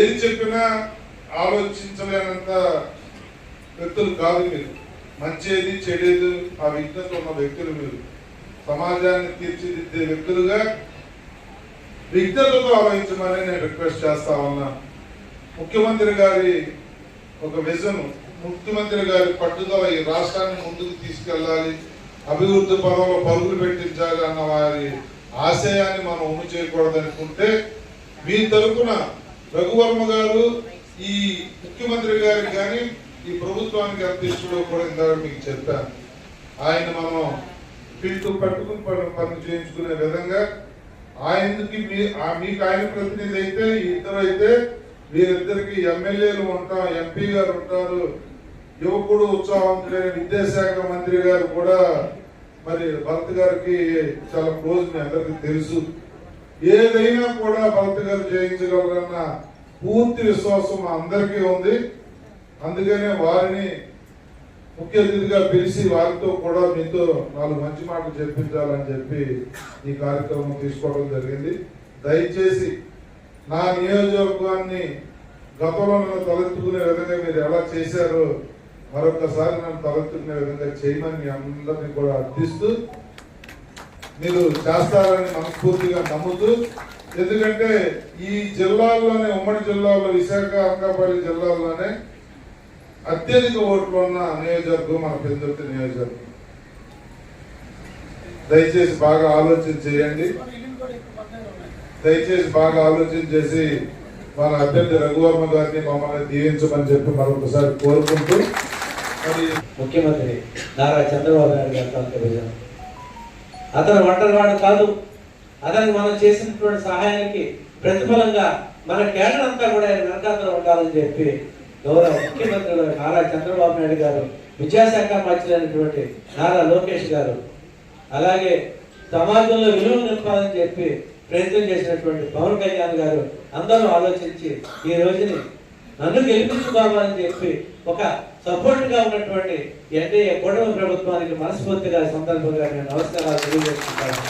ఏది చెప్పినా ఆలోచించలేనంత వ్యక్తులు కాదు మీరు. మంచిది చెడేది ఆ విజ్ఞత ఉన్న వ్యక్తులు మీరు. సమాజాన్ని తీర్చిదిద్దే వ్యక్తులుగా విజ్ఞతతో ఆలోచించమని నేను రిక్వెస్ట్ చేస్తా ఉన్నా. ముఖ్యమంత్రి గారి ఒక విజన్ ముఖ్యమంత్రి గారి పట్టుదల ఈ రాష్ట్రాన్ని ముందుకు తీసుకెళ్ళాలి అభివృద్ధి పదంలో పరుగులు పెట్టించాలి అన్న వారి ఆశయాన్ని మనం ఉమ్ము చేయకూడదనుకుంటే మీ తరపున రఘువర్మ గారు ఈ ముఖ్యమంత్రి గారికి కానీ ఈ ప్రభుత్వానికి ఎంత కూడా ఇందాక మీకు చెప్పాను. ఆయన మనం పిల్లలు పట్టుకుని పని- పని చేయించుకునే విధంగా ఆయనకి మీ ఆ మీకు ఆయన ప్రతినిధి అయితే ఇద్దరు అయితే వీరిద్దరికి ఎమ్మెల్యేలు ఉంటాం ఎంపీ గారు ఉంటారు. యువకుడు ఉత్సాహం విద్యాశాఖ మంత్రి గారు కూడా మరి భరత్ గారికి చాలా క్లోజ్ మీ అందరికి తెలుసు. ఏదైనా కూడా భరత్ గారు జయించగలరన్న పూర్తి విశ్వాసం అందరికీ ఉంది. అందుకనే వారిని ముఖ్య అతిథిగా పిలిచి వారితో కూడా మీతో నాలుగు మంచి మాటలు చెప్పించాలని చెప్పి ఈ కార్యక్రమం తీసుకోవడం జరిగింది. దయచేసి నా నియోజకవర్గాన్ని గతంలో నన్ను తలెత్తుకునే విధంగా మీరు ఎలా చేశారో మరొకసారి నన్ను తలెత్తుకునే విధంగా చేయమని మీ అందరినీ కూడా అర్థిస్తూ మీరు చేస్తారని మనస్ఫూర్తిగా నమ్ముతూ ఎందుకంటే ఈ జిల్లాల్లోనే ఉమ్మడి జిల్లాలో విశాఖ అనకాపల్లి జిల్లాల్లోనే అత్యధిక ఓట్లు ఉన్న నియోజకవర్గం మన పెందుర్తి నియోజకవర్గం. దయచేసి బాగా ఆలోచన చేయండి. దయచేసి బాగా ఆలోచన చేసి మన అభ్యర్థి రఘువర్మ గారిని మమ్మల్ని దీవించమని చెప్పి మరొకసారి కోరుకుంటూ మరి ముఖ్యమంత్రి నారా చంద్రబాబు నాయుడు గారి అతను ఒంటరివాడు కాదు. అతనికి మనం చేసినటువంటి సహాయానికి ప్రతిఫలంగా మన కేడర్ అంతా కూడా ఆయన వెనకాతలో ఉండాలని చెప్పి గౌరవ ముఖ్యమంత్రి నారా చంద్రబాబు నాయుడు గారు విద్యాశాఖ మంత్రి నారా లోకేష్ గారు అలాగే సమాజంలో విలువ నింపాలని చెప్పి ప్రయత్నం చేసినటువంటి పవన్ కళ్యాణ్ గారు అందరూ ఆలోచించి ఈ రోజుని నన్ను గెలిపించుకోవాలని చెప్పి ఒక సపోర్ట్గా ఉన్నటువంటి ఎన్డీఏ కూటమి ప్రభుత్వానికి మనస్ఫూర్తిగా సందర్భంగా నేను నమస్కారాలు తెలియజేస్తున్నాను.